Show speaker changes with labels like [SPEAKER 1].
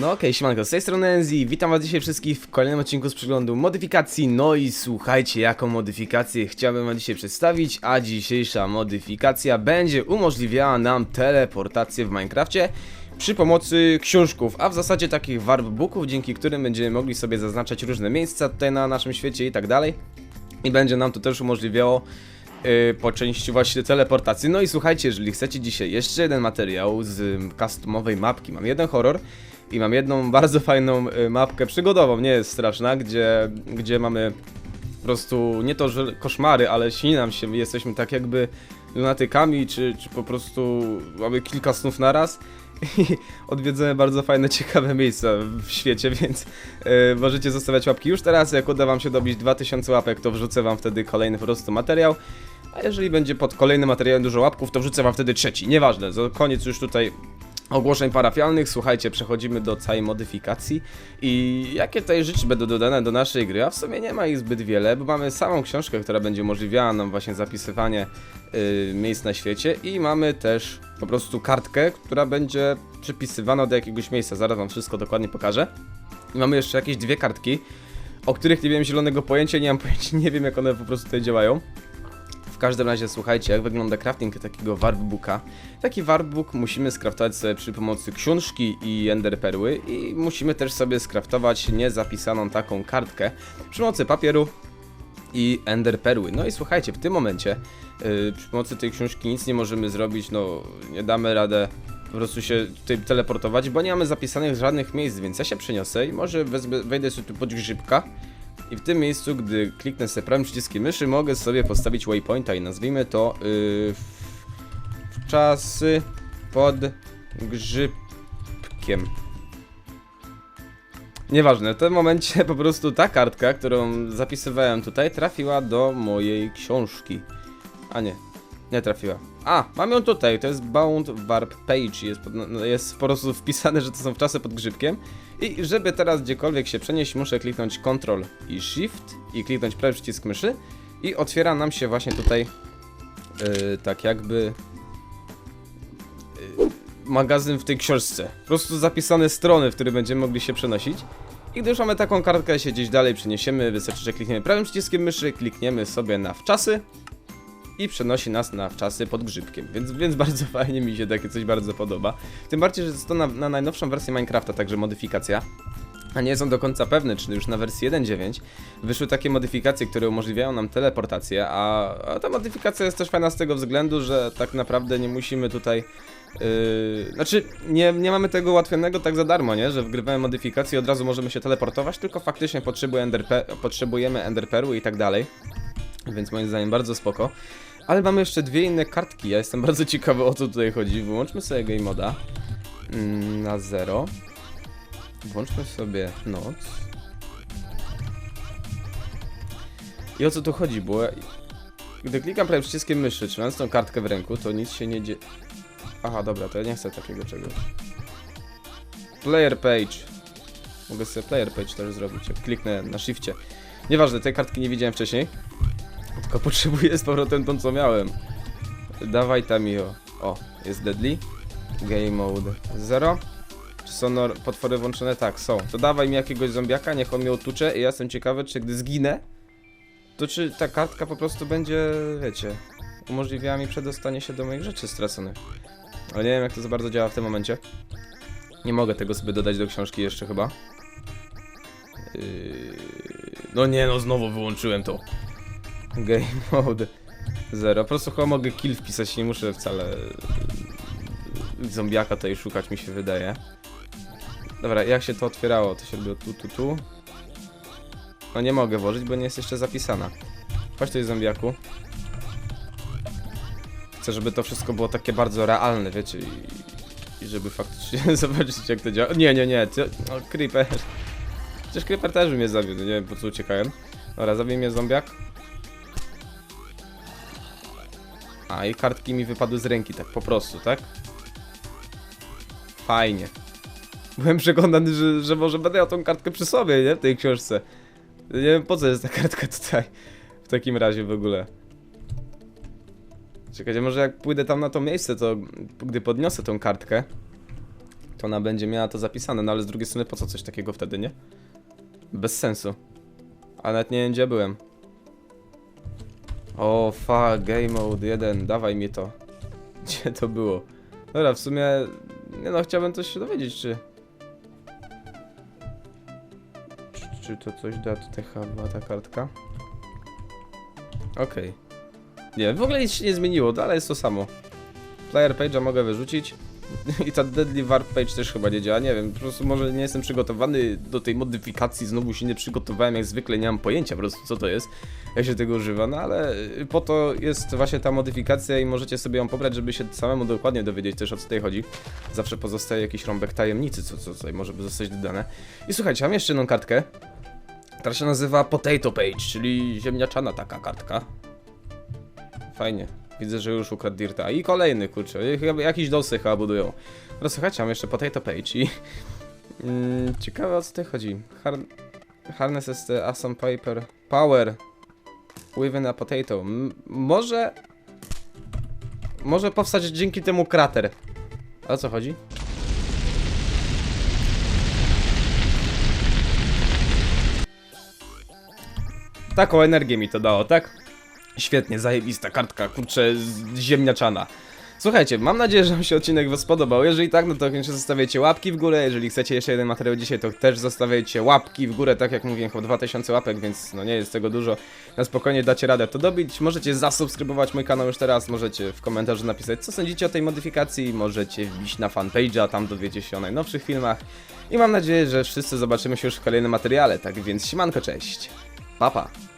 [SPEAKER 1] No okej, siemanko, z tej strony Enzi, witam was dzisiaj wszystkich w kolejnym odcinku z przeglądu modyfikacji, no i słuchajcie, jaką modyfikację chciałbym wam dzisiaj przedstawić, a dzisiejsza modyfikacja będzie umożliwiała nam teleportację w Minecrafcie przy pomocy książków, a w zasadzie takich warpbooków, dzięki którym będziemy mogli sobie zaznaczać różne miejsca tutaj na naszym świecie i tak dalej. I będzie nam to też umożliwiało yy, po części właśnie teleportacji. No i słuchajcie, jeżeli chcecie dzisiaj jeszcze jeden materiał z customowej mapki, mam jeden horror i mam jedną bardzo fajną y, mapkę przygodową, nie jest straszna, gdzie, gdzie mamy po prostu nie to, że koszmary, ale śni nam się, jesteśmy tak jakby lunatykami, czy, czy po prostu mamy kilka snów naraz i odwiedzamy bardzo fajne, ciekawe miejsca w świecie, więc e, możecie zostawiać łapki już teraz. Jak uda wam się dobić 2000 łapek, to wrzucę wam wtedy kolejny po prostu materiał. A jeżeli będzie pod kolejnym materiałem dużo łapków, to wrzucę wam wtedy trzeci. Nieważne, koniec już tutaj ogłoszeń parafialnych. Słuchajcie, przechodzimy do całej modyfikacji i jakie tutaj rzeczy będą dodane do naszej gry, a w sumie nie ma ich zbyt wiele, bo mamy samą książkę, która będzie umożliwiała nam właśnie zapisywanie y, miejsc na świecie i mamy też po prostu kartkę, która będzie przypisywana do jakiegoś miejsca. Zaraz wam wszystko dokładnie pokażę. I mamy jeszcze jakieś dwie kartki, o których nie wiem zielonego pojęcia, nie mam pojęcia, nie wiem jak one po prostu tutaj działają. W każdym razie słuchajcie, jak wygląda crafting takiego warpbooka. Taki warpbook musimy skraftować sobie przy pomocy książki i enderperły i musimy też sobie skraftować niezapisaną taką kartkę przy pomocy papieru i enderperły. No i słuchajcie, w tym momencie yy, przy pomocy tej książki nic nie możemy zrobić, no nie damy radę po prostu się tutaj teleportować, bo nie mamy zapisanych żadnych miejsc, więc ja się przeniosę i może wezmę, wejdę sobie tu pod grzybka i w tym miejscu, gdy kliknę sobie prawym przyciskiem myszy, mogę sobie postawić waypointa i nazwijmy to yy, w, czasy pod grzybkiem. Nieważne, w tym momencie po prostu ta kartka, którą zapisywałem tutaj, trafiła do mojej książki. A nie, nie trafiła. A, mam ją tutaj, to jest Bound Warp Page, jest, no, jest po prostu wpisane, że to są czasy pod grzybkiem. I żeby teraz gdziekolwiek się przenieść, muszę kliknąć Ctrl i Shift i kliknąć prawy przycisk myszy i otwiera nam się właśnie tutaj yy, tak jakby yy, magazyn w tej książce. Po prostu zapisane strony, w które będziemy mogli się przenosić. I gdy już mamy taką kartkę, się gdzieś dalej przeniesiemy, wystarczy, że klikniemy prawym przyciskiem myszy, klikniemy sobie na wczasy i przenosi nas na wczasy pod grzybkiem, więc, więc bardzo fajnie mi się takie coś bardzo podoba. Tym bardziej, że jest to na, na najnowszą wersję Minecrafta, także modyfikacja. A nie są do końca pewne, czy już na wersji 1.9 wyszły takie modyfikacje, które umożliwiają nam teleportację, a, a ta modyfikacja jest też fajna z tego względu, że tak naprawdę nie musimy tutaj Yy, znaczy, nie, nie mamy tego ułatwionego tak za darmo, nie? Że wgrywamy modyfikację i od razu możemy się teleportować, tylko faktycznie potrzebuje enderpe potrzebujemy enderperły i tak dalej. Więc moim zdaniem bardzo spoko. Ale mamy jeszcze dwie inne kartki. Ja jestem bardzo ciekawy o co tutaj chodzi. Wyłączmy sobie game moda mm, na 0. Włączmy sobie noc. I o co tu chodzi, bo ja- gdy klikam prawym przyciskiem myszy, trzymając tą kartkę w ręku, to nic się nie dzieje. Aha, dobra, to ja nie chcę takiego czegoś. Player page. Mogę sobie player page też zrobić, jak kliknę na shifcie. Nieważne, tej kartki nie widziałem wcześniej. Tylko potrzebuję z powrotem tą, co miałem. Dawaj tam i o. Jest deadly. Game mode 0. Czy są potwory włączone? Tak, są. To dawaj mi jakiegoś zombiaka, niech on mnie otucze i ja jestem ciekawy, czy gdy zginę, to czy ta kartka po prostu będzie, wiecie, umożliwiała mi przedostanie się do moich rzeczy straconych. Ale nie wiem, jak to za bardzo działa w tym momencie. Nie mogę tego sobie dodać do książki jeszcze chyba. Yy... No nie, no znowu wyłączyłem to. Game mode 0. Po prostu chyba mogę kill wpisać, nie muszę wcale zombiaka tutaj szukać, mi się wydaje. Dobra, jak się to otwierało? To się robiło tu, tu, tu. No nie mogę włożyć, bo nie jest jeszcze zapisana. Chodź tutaj zombiaku. Chcę, żeby to wszystko było takie bardzo realne, wiecie, i, i żeby faktycznie zobaczyć jak to działa. Nie, nie, nie, ty, no, creeper. Przecież creeper też by mnie zabił, no nie wiem po co uciekałem. Dobra, zabij mnie zombiak. A, i kartki mi wypadły z ręki, tak po prostu, tak? Fajnie. Byłem przekonany, że, że może będę miał tą kartkę przy sobie, nie? W tej książce. Nie wiem po co jest ta kartka tutaj. W takim razie w ogóle. Czekajcie, może jak pójdę tam na to miejsce, to gdy podniosę tą kartkę, to ona będzie miała to zapisane, no ale z drugiej strony po co coś takiego wtedy, nie? Bez sensu. A nawet nie wiem gdzie byłem. O fuck, game mode 1, dawaj mi to. Gdzie to było? Dobra, w sumie, nie no, chciałbym coś się dowiedzieć, czy... Czy, czy to coś da tutaj chyba ta kartka? Okej. Nie, w ogóle nic się nie zmieniło, dalej jest to samo. Player page'a mogę wyrzucić. I ta Deadly Warp Page też chyba nie działa, nie wiem, po prostu może nie jestem przygotowany do tej modyfikacji, znowu się nie przygotowałem jak zwykle, nie mam pojęcia po prostu co to jest, jak się tego używa, no ale po to jest właśnie ta modyfikacja i możecie sobie ją pobrać, żeby się samemu dokładnie dowiedzieć też o co tutaj chodzi. Zawsze pozostaje jakiś rąbek tajemnicy, co, co tutaj może by zostać dodane. I słuchajcie, mam jeszcze jedną kartkę, która się nazywa Potato Page, czyli ziemniaczana taka kartka. Fajnie. Widzę, że już ukradł Dirta. I kolejny, kurczę. Jakiś dosy chyba budują. Dobra, słuchajcie, mam jeszcze Potato Page i... Mm, ciekawe o co tutaj chodzi. Har harness the awesome paper power within a potato. M może... Może powstać dzięki temu krater. O co chodzi? Taką energię mi to dało, tak? Świetnie, zajebista kartka, kurczę, ziemniaczana. Słuchajcie, mam nadzieję, że wam się odcinek was spodobał. Jeżeli tak, no to koniecznie zostawiajcie łapki w górę. Jeżeli chcecie jeszcze jeden materiał dzisiaj, to też zostawiajcie łapki w górę. Tak jak mówiłem, chyba 2000 łapek, więc no nie jest tego dużo. Na spokojnie dacie radę to dobić. Możecie zasubskrybować mój kanał już teraz. Możecie w komentarzu napisać, co sądzicie o tej modyfikacji. Możecie wbić na fanpage'a, tam dowiecie się o najnowszych filmach. I mam nadzieję, że wszyscy zobaczymy się już w kolejnym materiale. Tak więc, siemanko, cześć. Pa, pa.